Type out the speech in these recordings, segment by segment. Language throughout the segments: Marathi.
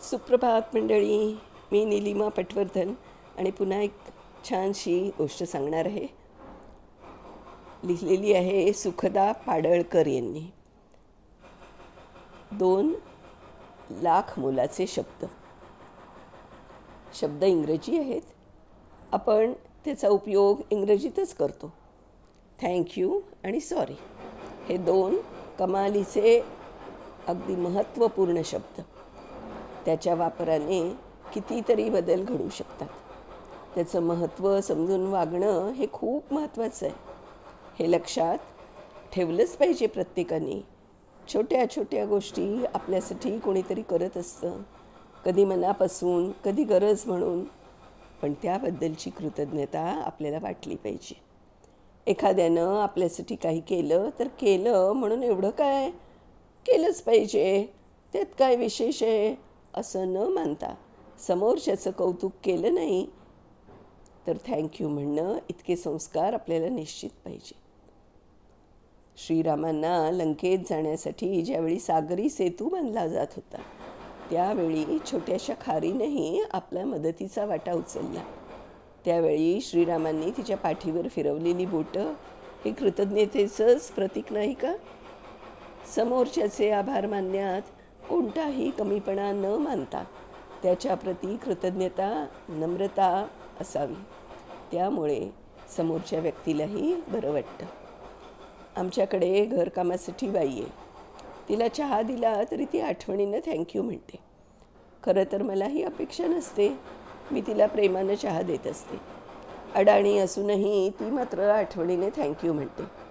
सुप्रभात मंडळी मी निलिमा पटवर्धन आणि पुन्हा एक छानशी गोष्ट सांगणार आहे. लिहिलेली आहे सुखदा पाडळकर यांनी. दोन लाख मोलाचे शब्द. शब्द इंग्रजी आहेत. आपण त्याचा उपयोग इंग्रजीतच करतो. थँक्यू आणि सॉरी हे दोन कमालीचे अगदी महत्त्वपूर्ण शब्द. त्याच्या वापराने कितीतरी बदल घडू शकतात. त्याचं महत्त्व समजून वागणं हे खूप महत्त्वाचं आहे. हे लक्षात ठेवलंच पाहिजे प्रत्येकाने. छोट्या छोट्या गोष्टी आपल्यासाठी कोणीतरी करत असतं. कधी मनापासून कधी गरज म्हणून. पण त्याबद्दलची कृतज्ञता आपल्याला वाटली पाहिजे. एखाद्यानं आपल्यासाठी काही केलं तर केलं म्हणून एवढं काय? केलंच पाहिजे. त्यात काय विशेष आहे? असं न मानता समोरच्याचं कौतुक केलं नाही तर थँक्यू म्हणणं इतके संस्कार आपल्याला निश्चित पाहिजे. श्रीरामांना लंकेत जाण्यासाठी ज्यावेळी सागरी सेतू बांधला जात होता त्यावेळी छोट्याशा खारीनेही आपल्या मदतीचा वाटा उचलला. त्यावेळी श्रीरामांनी तिच्या पाठीवर फिरवलेली बोटं हे कृतज्ञतेचंच प्रतीक नाही का? समोरच्याचे आभार मानण्यात कोणताही कमीपणा न मानता त्याच्याप्रती कृतज्ञता नम्रता असावी. त्यामुळे समोरच्या व्यक्तीलाही बरं वाटतं. आमच्याकडे घरकामासाठी बाई आहे. तिला चहा दिला तरी ती आठवणीनं थँक्यू म्हणते. खरं तर मला ही अपेक्षा नसते. मी तिला प्रेमानं चहा देत असते. अडाणी असूनही ती मात्र आठवणीने थँक्यू म्हणते.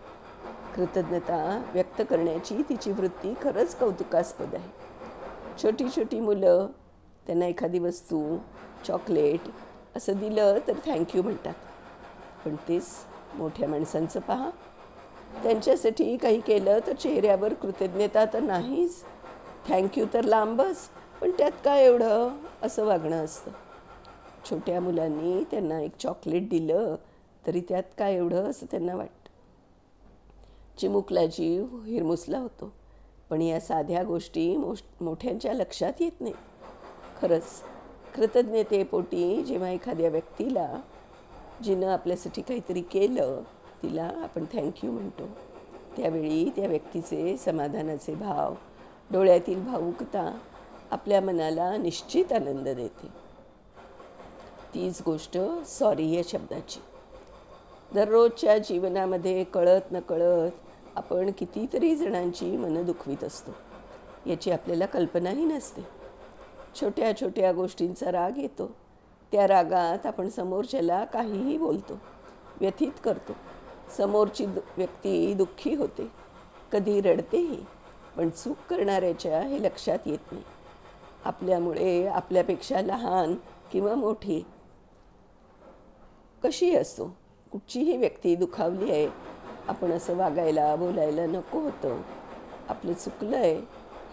कृतज्ञता व्यक्त करण्याची तिची वृत्ती खरंच कौतुकास्पद आहे. छोटी छोटी मुलं त्यांना एखादी वस्तू चॉकलेट असं दिलं तर थँक्यू म्हणतात. पण तेच मोठ्या माणसांचं पहा. त्यांच्यासाठी काही केलं तर चेहऱ्यावर कृतज्ञता तर नाहीच. थँक्यू तर लांबच पण त्यात काय एवढं असं वागणं असतं. छोट्या मुलांनी त्यांना एक चॉकलेट दिलं तरी त्यात काय एवढं असं त्यांना वाटतं. चिमुकला जीव हिरमुसला होतो. पण या साध्या गोष्टी मोश मोठ्यांच्या लक्षात येत नाही. खरंच कृतज्ञतेपोटी जेव्हा एखाद्या व्यक्तीला जिनं आपल्यासाठी काहीतरी केलं तिला आपण थँक्यू म्हणतो. त्यावेळी त्या व्यक्तीचे समाधानाचे भाव डोळ्यातील भावुकता आपल्या मनाला निश्चित आनंद देते. तीच गोष्ट सॉरी या शब्दाची. दररोजच्या जीवनामध्ये कळत नकळत आपण कितीतरी जणांची मनं दुखवीत असतो. याची आपल्याला कल्पनाही नसते. छोट्या छोट्या गोष्टींचा राग येतो. त्या रागात आपण समोरच्याला काहीही बोलतो व्यथित करतो. समोरची दु व्यक्ती दुःखी होते. कधी रडतेही पण चूक करणाऱ्याच्या हे लक्षात येत नाही. आपल्यामुळे आपल्यापेक्षा लहान किंवा मोठी कशी असो कुठचीही व्यक्ती दुखावली आहे आपण असं वागायला बोलायला नको होतं. आपलं चुकलं आहे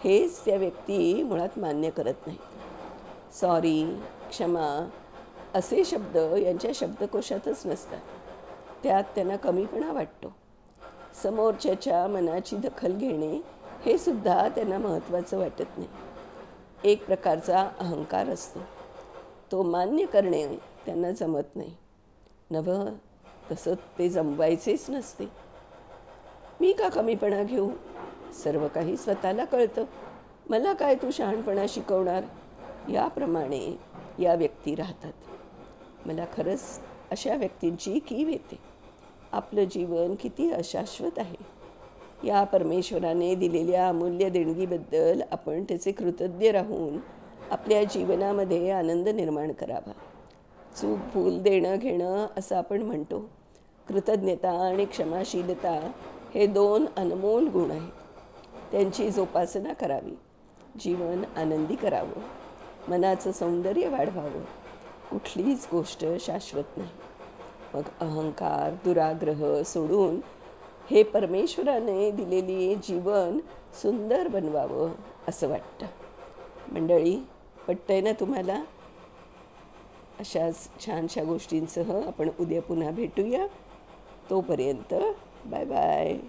हेच त्या व्यक्ती मुळात मान्य करत नाहीत सॉरी क्षमा असे शब्द यांच्या शब्दकोशातच नसतात. त्यात त्यांना कमीपणा वाटतो. समोरच्याच्या मनाची दखल घेणे हे सुद्धा त्यांना महत्त्वाचं वाटत नाही. एक प्रकारचा अहंकार असतो. तो मान्य करणे त्यांना जमत नाही. नवं तसं ते जमवायचेच नसते. मी का कमीपणा घेऊ? सर्व काही स्वतःला कळतं. मला काय तू शहाणपणा शिकवणार? याप्रमाणे या व्यक्ती राहतात. मला खरंच अशा व्यक्तींची कीव येते. आपलं जीवन किती अशाश्वत आहे. या परमेश्वराने दिलेल्या अमूल्य देणगीबद्दल आपण त्याचे कृतज्ञ राहून आपल्या जीवनामध्ये आनंद निर्माण करावा. चूक भूल देणं घेणं असं आपण म्हणतो. कृतज्ञता आणि क्षमाशीलता हे दोन अनमोल गुण आहेत. त्यांची जोपासना करावी. जीवन आनंदी करावं. मनाचं सौंदर्य वाढवावं. कुठलीच गोष्ट शाश्वत नाही. मग अहंकार दुराग्रह सोडून हे परमेश्वराने दिलेली जीवन सुंदर बनवावं असं वाटतं. मंडळी पटतंय ना तुम्हाला? अशाच छानशा गोष्टींसह आपण उद्या पुन्हा भेटूया. तोपर्यंत Bye bye.